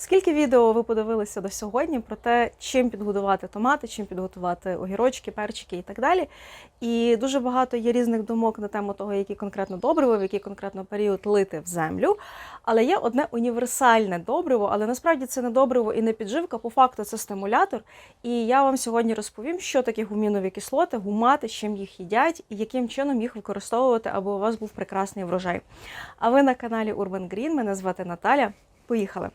Скільки відео ви подивилися до сьогодні про те, чим підгодувати томати, чим підготувати огірочки, перчики і так далі. І дуже багато є різних думок на тему того, які конкретно добриво, в який конкретно період лити в землю. Але є одне універсальне добриво, але насправді це не добриво і не підживка, по факту це стимулятор. І я вам сьогодні розповім, що таке гумінові кислоти, гумати, з чим їх їдять і яким чином їх використовувати, аби у вас був прекрасний врожай. А ви на каналі Urban Green, мене звати Наталя. Поїхали!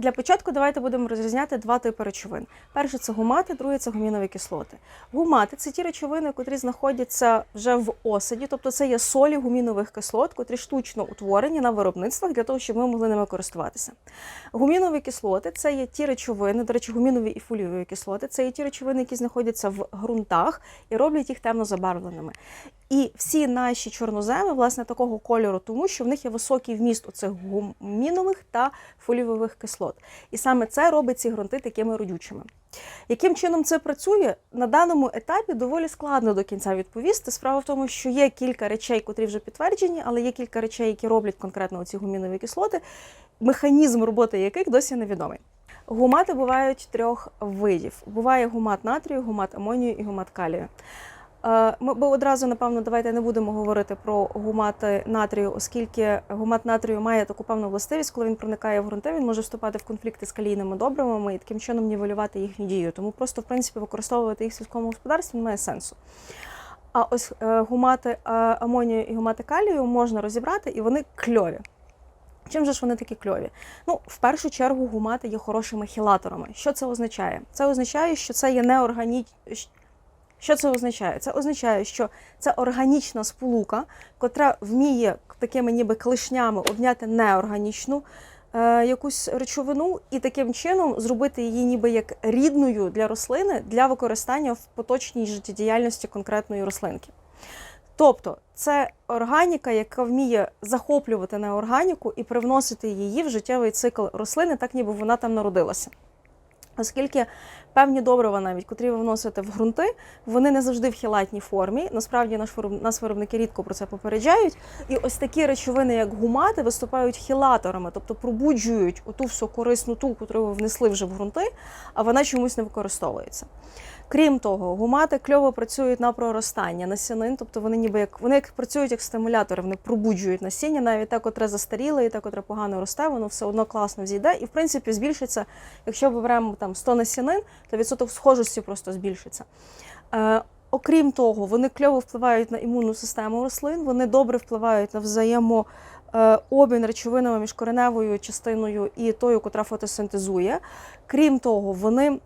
Для початку давайте будемо розрізняти два типи речовин. Перше це гумати, друге це гумінові кислоти. Гумати це ті речовини, котрі знаходяться вже в осаді, тобто це є солі гумінових кислот, котрі штучно утворені на виробництвах для того, щоб ми могли ними користуватися. Гумінові кислоти це є ті речовини, до речі, гумінові і фолієві кислоти, це є ті речовини, які знаходяться в ґрунтах і роблять їх темно забарвленими. І всі наші чорноземи, власне, такого кольору, тому що в них є високий вміст у цих гумінових та фолієвих кислот. І саме це робить ці ґрунти такими родючими. Яким чином це працює на даному етапі доволі складно до кінця відповісти. Справа в тому, що є кілька речей, котрі вже підтверджені, але є кілька речей, які роблять конкретно ці гумінові кислоти, механізм роботи яких досі невідомий. Гумати бувають трьох видів: буває гумат натрію, гумат амонію і гумат калію. Е, Ми бо одразу, напевно, давайте не будемо говорити про гумати натрію, оскільки гумат натрію має таку певну властивість, коли він проникає в ґрунти, він може вступати в конфлікти з калійними добривами і таким чином нівелювати їхню дію. Тому просто, в принципі, використовувати їх в сільському господарстві не має сенсу. А ось е, гумати е, амонію і гумати калію можна розібрати, і вони кльові. Чим же ж вони такі кльові? Ну, в першу чергу, гумати є хорошими хілаторами. Що це означає? Це означає, що це є неоргані... Що це означає? Це означає, що це органічна сполука, котра вміє такими ніби клишнями обняти неорганічну е, якусь речовину і таким чином зробити її ніби як рідною для рослини для використання в поточній життєдіяльності конкретної рослинки. Тобто це органіка, яка вміє захоплювати неорганіку і привносити її в життєвий цикл рослини, так ніби вона там народилася. Оскільки певні добрива, навіть котрі ви вносите в ґрунти, вони не завжди в хілатній формі. Насправді наш нас виробники рідко про це попереджають. І ось такі речовини, як гумати, виступають хілаторами, тобто пробуджують оту всю корисну ту, яку ви внесли вже в ґрунти, а вона чомусь не використовується. Крім того, гумати кльово працюють на проростання насінин, тобто вони ніби як вони як працюють як стимулятори, вони пробуджують насіння, навіть те, котре застаріле і те, котре погано росте, воно все одно класно зійде. І в принципі збільшиться, якщо беремо там 100 насінин, то відсоток схожості просто збільшиться. Е, Окрім того, вони кльово впливають на імунну систему рослин, вони добре впливають на взаємообмін речовинами між кореневою частиною і тою, котра фотосинтезує. Крім того, вони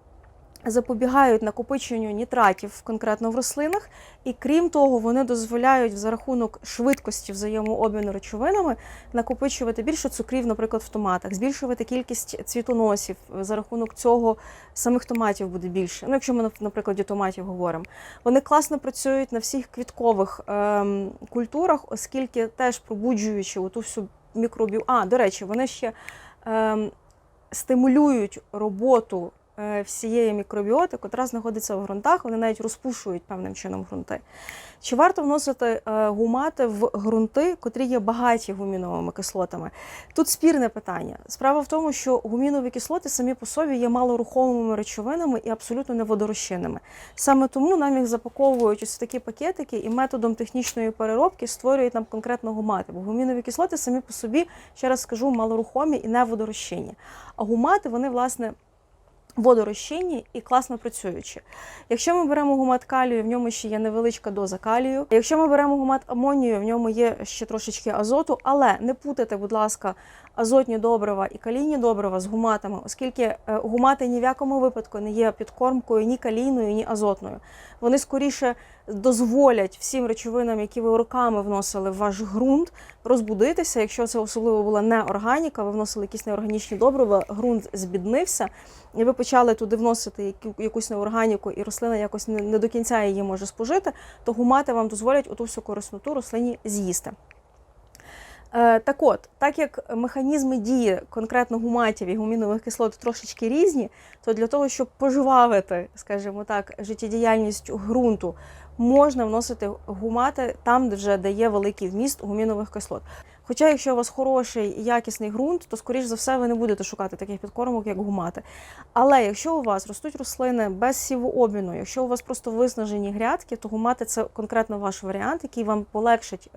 запобігають накопиченню нітратів конкретно в рослинах, і крім того, вони дозволяють за рахунок швидкості взаємообміну речовинами накопичувати більше цукрів, наприклад, в томатах, збільшувати кількість цвітоносів. За рахунок цього самих томатів буде більше. Ну, якщо ми на прикладі томатів говоримо, вони класно працюють на всіх квіткових ем, культурах, оскільки теж пробуджуючи оту всю мікробів. А, до речі, вони ще ем, стимулюють роботу всієї мікробіоти, котра знаходиться в ґрунтах, вони навіть розпушують певним чином ґрунти. Чи варто вносити гумати в ґрунти, котрі є багаті гуміновими кислотами? Тут спірне питання. Справа в тому, що гумінові кислоти самі по собі є малорухомими речовинами і абсолютно не водорозчинними. Саме тому нам їх запаковують ось в такі пакетики і методом технічної переробки створюють нам конкретно гумати. Бо гумінові кислоти самі по собі, ще раз скажу, малорухомі і не водорозчинні. А гумати, вони, власне, водорозчинні і класно працюючі. Якщо ми беремо гумат калію, в ньому ще є невеличка доза калію. Якщо ми беремо гумат амонію, в ньому є ще трошечки азоту, але не путайте, будь ласка, азотні добрива і калійні добрива з гуматами, оскільки е, гумати ні в якому випадку не є підкормкою ні калійною, ні азотною. Вони скоріше дозволять всім речовинам, які ви роками вносили в ваш ґрунт, розбудитися. Якщо це особливо була не органіка, ви вносили якісь неорганічні добрива, ґрунт збіднився, і ви почали туди вносити якусь неорганіку, і рослина якось не до кінця її може спожити, то гумати вам дозволять оту всю корисноту рослині з'їсти. Е, так от, так як механізми дії конкретно гуматів і гумінових кислот трошечки різні, то для того, щоб пожвавити, скажімо так, життєдіяльність ґрунту можна вносити гумати там, де вже дає великий вміст гумінових кислот. Хоча, якщо у вас хороший якісний ґрунт, то скоріш за все ви не будете шукати таких підкормок, як гумати. Але якщо у вас ростуть рослини без сівообміну, якщо у вас просто виснажені грядки, то гумати це конкретно ваш варіант, який вам полегшить.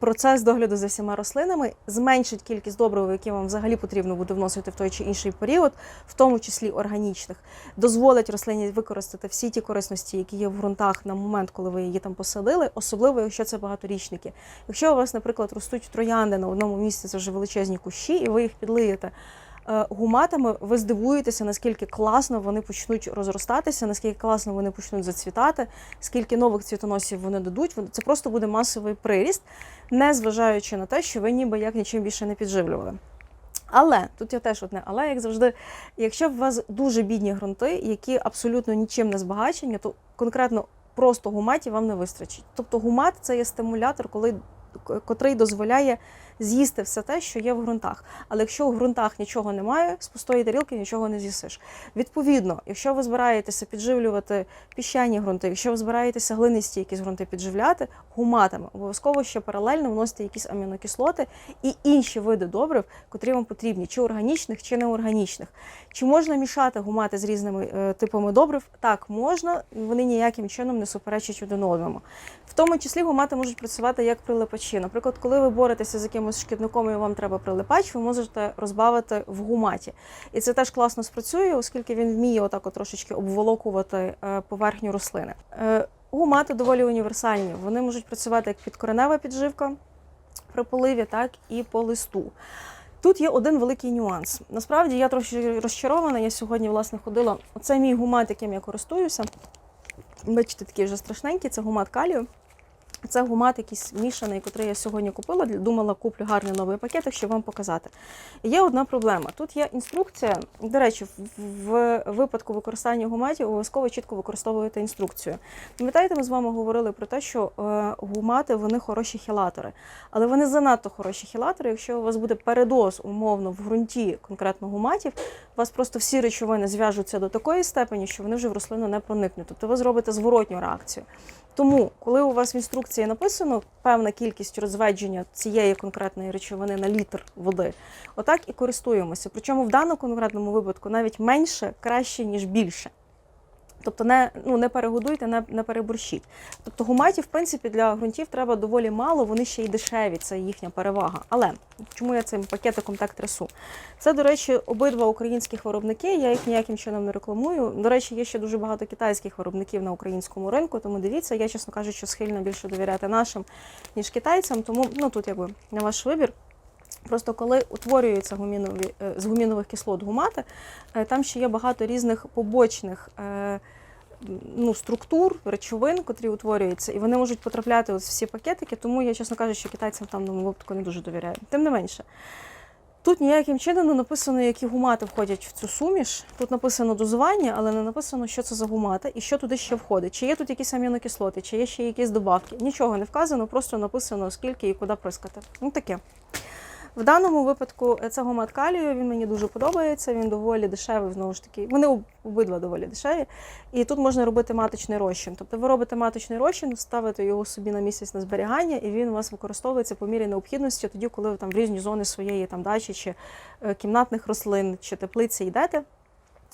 Процес догляду за всіма рослинами зменшить кількість добрив, які вам взагалі потрібно буде вносити в той чи інший період, в тому числі органічних, дозволить рослині використати всі ті корисності, які є в ґрунтах на момент, коли ви її там посадили, особливо якщо це багаторічники. Якщо у вас, наприклад, ростуть троянди на одному місці, це вже величезні кущі, і ви їх підлиєте гуматами, ви здивуєтеся, наскільки класно вони почнуть розростатися, наскільки класно вони почнуть зацвітати, скільки нових цвітоносів вони дадуть. Це просто буде масовий приріст, не зважаючи на те, що ви ніби як нічим більше не підживлювали. Але тут є теж одне, але як завжди, якщо в вас дуже бідні ґрунти, які абсолютно нічим не збагачені, то конкретно просто гуматів вам не вистачить. Тобто гумат це є стимулятор, коли котрий дозволяє з'їсти все те, що є в ґрунтах. Але якщо в ґрунтах нічого немає, з пустої тарілки нічого не з'їсиш. Відповідно, якщо ви збираєтеся підживлювати піщані ґрунти, якщо ви збираєтеся глинисті якісь ґрунти підживляти гуматами, обов'язково ще паралельно вносити якісь амінокислоти і інші види добрив, котрі вам потрібні, чи органічних, чи неорганічних. Чи можна мішати гумати з різними е, типами добрив? Так, можна, вони ніяким чином не суперечать один одному. В тому числі гумати можуть працювати як прилипачі. Наприклад, коли ви боретеся з якимось шкідником і вам треба прилипач, ви можете розбавити в гуматі. І це теж класно спрацює, оскільки він вміє отак от трошечки обволокувати е, поверхню рослини. Е, Гумати доволі універсальні. Вони можуть працювати як підкоренева підживка при поливі, так і по листу. Тут є один великий нюанс. Насправді я трохи розчарована. Я сьогодні власне ходила. Оце мій гумат, яким я користуюся. Бачите, такий вже страшненький, це гумат калію. Це гумат якийсь мішаний, який я сьогодні купила. Думала, куплю гарний новий пакетик, щоб вам показати. Є одна проблема. Тут є інструкція. До речі, в- в випадку використання гуматів обов'язково чітко використовуєте інструкцію. Пам'ятаєте, ми з вами говорили про те, що е, гумати вони хороші хілатори, але вони занадто хороші хілатори. Якщо у вас буде передоз умовно в ґрунті конкретно гуматів, у вас просто всі речовини зв'яжуться до такої степені, що вони вже в рослину не проникнуть. Тобто ви зробите зворотню реакцію. Тому, коли у вас в інструкції написано певна кількість розведження цієї конкретної речовини на літр води, отак і користуємося. Причому в даному конкретному випадку навіть менше краще, ніж більше. Тобто не, ну, не перегодуйте, не, не переборщіть. Тобто гуматів, в принципі, для ґрунтів треба доволі мало, вони ще й дешеві, це їхня перевага. Але чому я цим пакетиком так трясу? Це, до речі, обидва українських виробники, я їх ніяким чином не рекламую. До речі, є ще дуже багато китайських виробників на українському ринку, тому дивіться, я, чесно кажучи, схильна більше довіряти нашим, ніж китайцям. Тому ну, тут якби на ваш вибір. Просто коли утворюються гумінові, е, з гумінових кислот гумати, е, там ще є багато різних побочних е, ну, структур, речовин, котрі утворюються, і вони можуть потрапляти ось всі пакетики, тому я, чесно кажучи, китайцям там в даному випадку не дуже довіряю. Тим не менше. Тут ніяким чином не написано, які гумати входять в цю суміш. Тут написано дозування, але не написано, що це за гумати і що туди ще входить. Чи є тут якісь амінокислоти, чи є ще якісь добавки. Нічого не вказано, просто написано, скільки і куди прискати. Ну таке. В даному випадку це гумат калію, він мені дуже подобається, він доволі дешевий, знову ж таки. Вони обидва доволі дешеві. І тут можна робити маточний розчин. Тобто ви робите маточний розчин, ставите його собі на місяць на зберігання, і він у вас використовується по мірі необхідності, тоді, коли ви там в різні зони своєї там дачі чи е, кімнатних рослин чи теплиці йдете.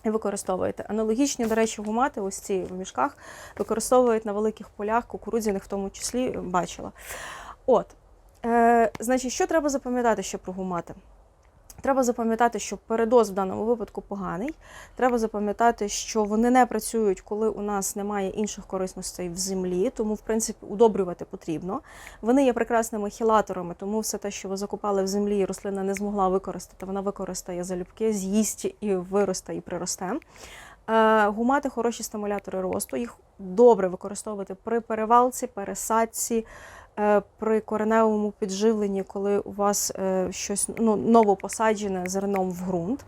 І використовуєте. Аналогічні, до речі, гумати, ось ці в мішках, використовують на великих полях, кукурудзяних в тому числі, е, бачила. От, е, значить, що треба запам'ятати ще про гумати? Треба запам'ятати, що передоз в даному випадку поганий. Треба запам'ятати, що вони не працюють, коли у нас немає інших корисностей в землі, тому, в принципі, удобрювати потрібно. Вони є прекрасними хілаторами, тому все те, що ви закопали в землі, рослина не змогла використати, вона використає залюбки, з'їсть і виросте і приросте. Е, Гумати хороші стимулятори росту. Їх добре використовувати при перевалці, пересадці, при кореневому підживленні, коли у вас е, щось ну, новопосаджене зерном в ґрунт.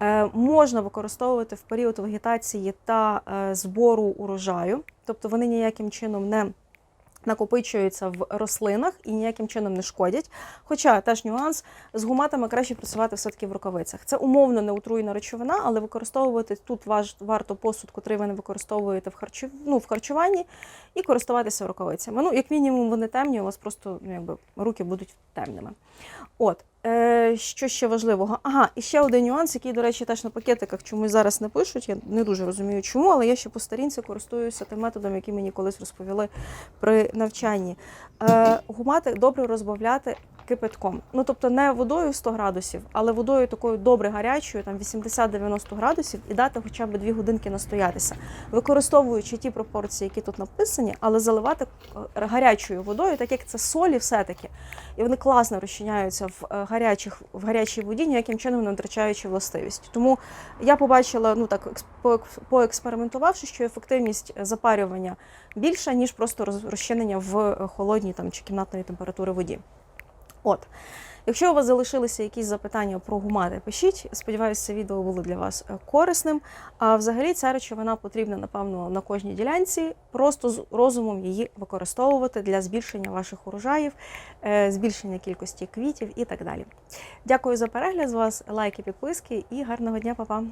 Е, Можна використовувати в період вегетації та е, збору урожаю, тобто вони ніяким чином не накопичуються в рослинах і ніяким чином не шкодять. Хоча теж нюанс з гуматами краще працювати все-таки в рукавицях. Це умовно неутруєна речовина, але використовувати тут варто посуд, котрий ви не використовуєте в харчу, ну, в харчуванні, і користуватися рукавицями. Ну, як мінімум, вони темні, у вас просто ну, якби, руки будуть темними. От. Е, що ще важливого? Ага, і ще один нюанс, який, до речі, теж на пакетиках чомусь зараз не пишуть. Я не дуже розумію, чому, але я ще по старінці користуюся тим методом, який мені колись розповіли при навчанні. Е, гумати добре розбавляти кипятком. Ну тобто не водою 100 градусів, але водою такою добре гарячою, там 80-90 градусів, і дати хоча б 2 годинки настоятися, використовуючи ті пропорції, які тут написані, але заливати е, гарячою водою, так як це солі, все-таки. І вони класно розчиняються в е, гарячих в гарячій воді, ніяким чином не втрачаючи властивість. Тому я побачила, ну так екс- поекспериментувавши, що ефективність запарювання більша, ніж просто роз- розчинення в е, холодній там чи кімнатної температури воді. От. Якщо у вас залишилися якісь запитання про гумати, пишіть. Сподіваюся, це відео було для вас е, корисним. А взагалі ця речовина потрібна, напевно, на кожній ділянці. Просто з розумом її використовувати для збільшення ваших урожаїв, е, збільшення кількості квітів і так далі. Дякую за перегляд з вас, лайки, підписки і гарного дня, па-па!